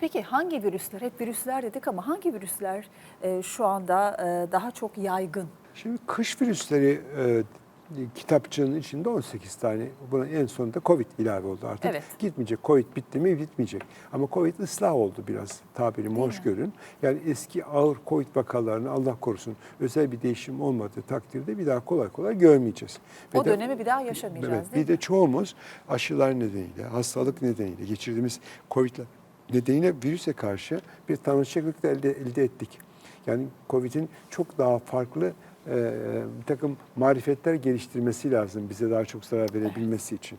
Peki hangi virüsler, hep virüsler dedik ama hangi virüsler e, şu anda e, daha çok yaygın? Şimdi kış virüsleri e, kitapçığının içinde 18 tane. Buna en sonunda Covid ilave oldu artık. Evet. Gitmeyecek. Covid bitti mi bitmeyecek. Ama Covid ıslah oldu biraz tabirimi hoş mi? görün. Yani eski ağır Covid vakalarını Allah korusun özel bir değişim olmadığı takdirde bir daha kolay kolay görmeyeceğiz. O Ve de- dönemi bir daha yaşamayacağız Evet, değil bir de mi? çoğumuz aşılar nedeniyle, hastalık nedeniyle geçirdiğimiz Covid'ler nedeniyle virüse karşı bir tanışıklık da elde, elde ettik. Yani Covid'in çok daha farklı e, bir takım marifetler geliştirmesi lazım bize daha çok zarar verebilmesi için.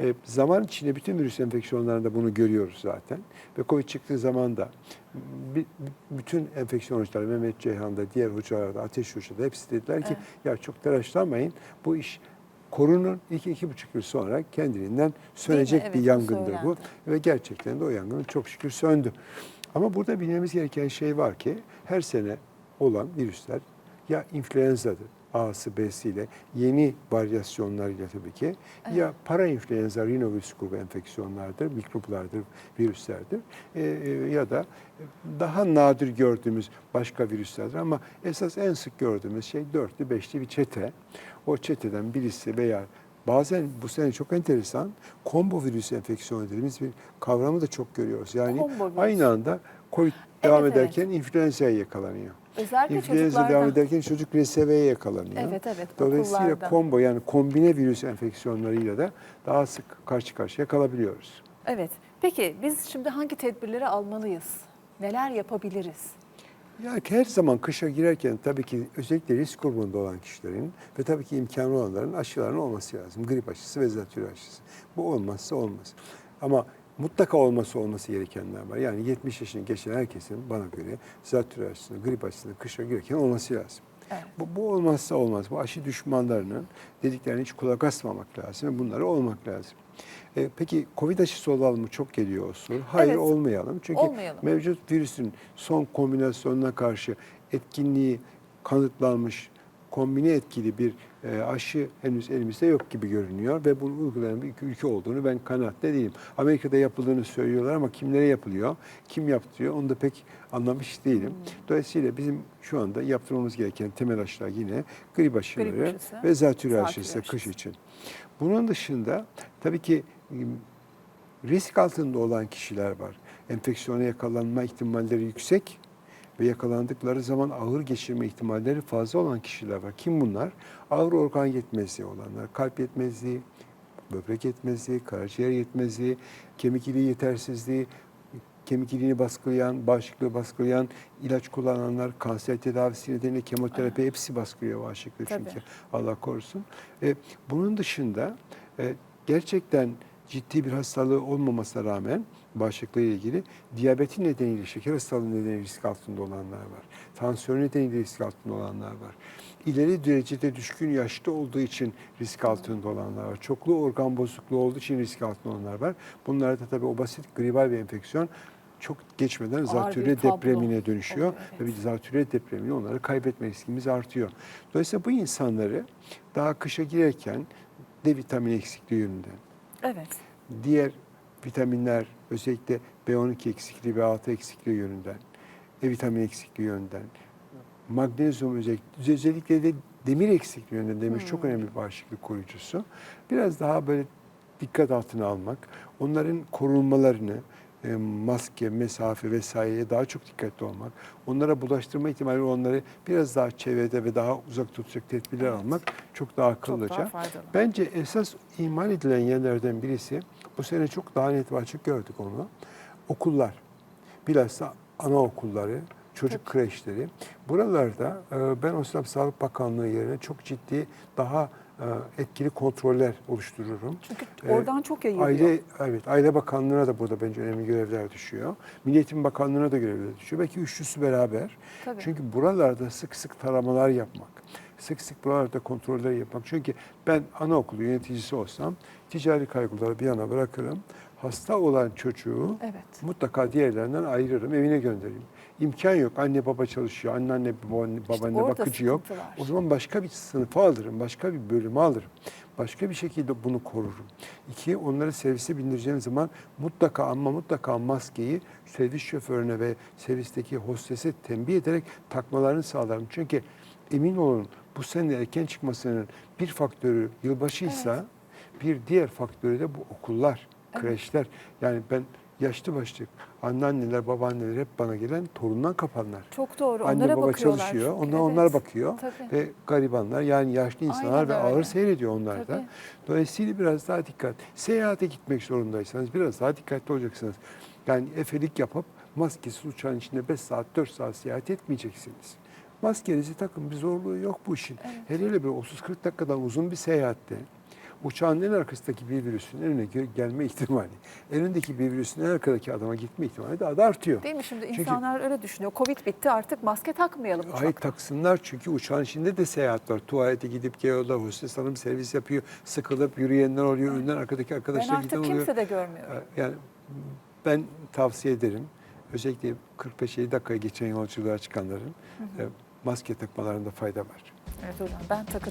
E, zaman içinde bütün virüs enfeksiyonlarında bunu görüyoruz zaten. Ve Covid çıktığı zaman da bütün enfeksiyon hocaları Mehmet Ceyhan'da, diğer hocalarda, Ateş Hoca'da hepsi dediler ki ya çok telaşlanmayın bu iş korunun iki, iki buçuk yıl sonra kendiliğinden sönecek Evet, bir yangındır bu. Ve gerçekten de o yangın çok şükür söndü. Ama burada bilmemiz gereken şey var ki her sene olan virüsler ya influenzadır A'sı B'siyle yeni varyasyonlarıyla tabii ki ya para influenza rinovirüs grubu enfeksiyonlardır, mikroplardır, virüslerdir E, e, ya da daha nadir gördüğümüz başka virüslerdir ama esas en sık gördüğümüz şey dörtlü beşli bir çete. O çeteden birisi veya Bazen bu sene çok enteresan combo virüs enfeksiyonu dediğimiz bir kavramı da çok görüyoruz. Yani aynı anda COVID devam evet. ederken influenza'ya yakalanıyor. Özellikle İnfluenza çocuklarda. devam ederken çocuk RSV'ye yakalanıyor. Evet, evet, Dolayısıyla okullarda. combo yani kombine virüs enfeksiyonlarıyla da daha sık karşı karşıya kalabiliyoruz. Evet. Peki biz şimdi hangi tedbirleri almalıyız? Neler yapabiliriz? Yani her zaman kışa girerken tabii ki özellikle risk grubunda olan kişilerin ve tabii ki imkanı olanların aşılarının olması lazım. Grip aşısı ve zatürre aşısı. Bu olmazsa olmaz. Ama mutlaka olması olması gerekenler var. Yani 70 yaşını geçen herkesin bana göre zatürre aşısını, grip aşısını kışa girerken olması lazım. Evet. Bu, bu olmazsa olmaz. Bu aşı düşmanlarının dediklerine hiç kulak asmamak lazım ve bunlara olmak lazım. E, peki Covid aşısı olalım mı? Çok geliyor o soru. Hayır Evet. olmayalım. Çünkü Olmayalım. mevcut virüsün son kombinasyonuna karşı etkinliği kanıtlanmış, kombine etkili bir e, aşı henüz elimizde yok gibi görünüyor ve bunu uygulayan bir ülke olduğunu ben kanaatte değilim. Amerika'da yapıldığını söylüyorlar ama kimlere yapılıyor, kim yaptırıyor onu da pek anlamış değilim. Dolayısıyla bizim şu anda yaptırmamız gereken temel aşılar yine grip aşıları Grip aşısı, ve zatürre zatürre aşısı kış aşısı. için. Bunun dışında tabii ki risk altında olan kişiler var. Enfeksiyona yakalanma ihtimalleri yüksek ve yakalandıkları zaman ağır geçirme ihtimalleri fazla olan kişiler var. Kim bunlar? Ağır organ yetmezliği olanlar, kalp yetmezliği, böbrek yetmezliği, karaciğer yetmezliği, kemik iliği yetersizliği, kemik iliğini baskılayan, bağışıklığı baskılayan, ilaç kullananlar, kanser tedavisi nedeniyle kemoterapi hepsi baskılıyor bağışıklığı Tabii. çünkü Allah korusun. E, bunun dışında e, gerçekten ciddi bir hastalığı olmamasına rağmen bağışıklığı ile ilgili diyabeti nedeniyle, şeker hastalığı nedeniyle risk altında olanlar var. Tansiyon nedeniyle risk altında olanlar var. İleri derecede düşkün yaşta olduğu için risk altında olanlar var. Çoklu organ bozukluğu olduğu için risk altında olanlar var. Bunlarda tabii o basit gribal bir enfeksiyon çok geçmeden zatürre depremine dönüşüyor evet. ve bir zatürre depremini onları kaybetme riskimiz artıyor. Dolayısıyla bu insanları daha kışa girerken D vitamini eksikliği yönünden, Evet. diğer vitaminler özellikle B12 eksikliği, B6 eksikliği yönünden, E vitamini eksikliği yönünden, magnezyum özellikle, özellikle de demir eksikliği yönünden demir çok önemli bir bağışıklık koruyucusu. Biraz daha böyle dikkat altına almak, onların korunmalarını, maske, mesafe vesaireye daha çok dikkatli olmak, onlara bulaştırma ihtimali onları biraz daha çevrede ve daha uzak tutacak tedbirler Evet. almak çok daha Çok akıllıca. daha faydalı. Bence esas ihmal edilen yerlerden birisi, bu sene çok daha net ve açık gördük onu, okullar. Bilhassa anaokulları, çocuk kreşleri. Buralarda e, ben o Sağlık Bakanlığı yerine çok ciddi daha e, etkili kontroller oluştururum. Çünkü Ee, oradan çok yayılıyor. Aile evet Aile Bakanlığı'na da burada bence önemli görevler düşüyor. Milli Eğitim Bakanlığı'na da görevler düşüyor. Belki üçlüsü beraber. Tabii. Çünkü buralarda sık sık taramalar yapmak, sık sık buralarda kontroller yapmak. Çünkü ben anaokulu yöneticisi olsam ticari kaygıları bir yana bırakırım. hasta olan çocuğu Evet. mutlaka diğerlerinden ayırırım, evine göndereyim. İmkan yok. Anne baba çalışıyor, anneanne babaanne, babaanne orada bakıcı yok. var. O zaman başka bir sınıfa alırım, başka bir bölüme alırım. Başka bir şekilde bunu korurum. İki, onları servise bindireceğim zaman mutlaka ama mutlaka maskeyi servis şoförüne ve servisteki hostese tembih ederek takmalarını sağlarım. Çünkü emin olun bu sene erken çıkmasının bir faktörü yılbaşıysa bir diğer faktörü de bu okullar, Evet. kreşler. Yani ben yaşlı başlı anneanneler, babaanneler hep bana gelen torundan kapanlar. Çok doğru. Anne Onlara baba bakıyorlar çalışıyor. çünkü. Onlar Evet. onlar bakıyor Tabii. ve garibanlar yani yaşlı insanlar Aynen ve ağır öyle. seyrediyor onlar da. Tabii. Dolayısıyla biraz daha dikkat. Seyahate gitmek zorundaysanız biraz daha dikkatli olacaksınız. Yani efelik yapıp maskesiz uçağın içinde 5 saat 4 saat seyahat etmeyeceksiniz. Maskenizi takın bir zorluğu yok bu işin. Evet. Hele hele bir 30-40 dakikadan uzun bir seyahatte uçağın en arkasındaki bir virüsün önüne gel- gelme ihtimali, önündeki bir virüsün en arkadaki adama gitme ihtimali daha da artıyor. Değil mi şimdi Çünkü- insanlar öyle düşünüyor. Covid bitti artık maske takmayalım uçakta. Hayır taksınlar çünkü uçağın içinde de seyahat var. Tuvalete gidip geliyorlar, hostes hanım servis yapıyor, sıkılıp yürüyenler oluyor, önden arkadaki ben arkadaşlar giden artık oluyor. kimse de görmüyorum. Yani ben tavsiye ederim. Özellikle 45-50 dakikaya geçen yolculuğa çıkanların e, maske takmalarında fayda var. Evet hocam ben takacağım.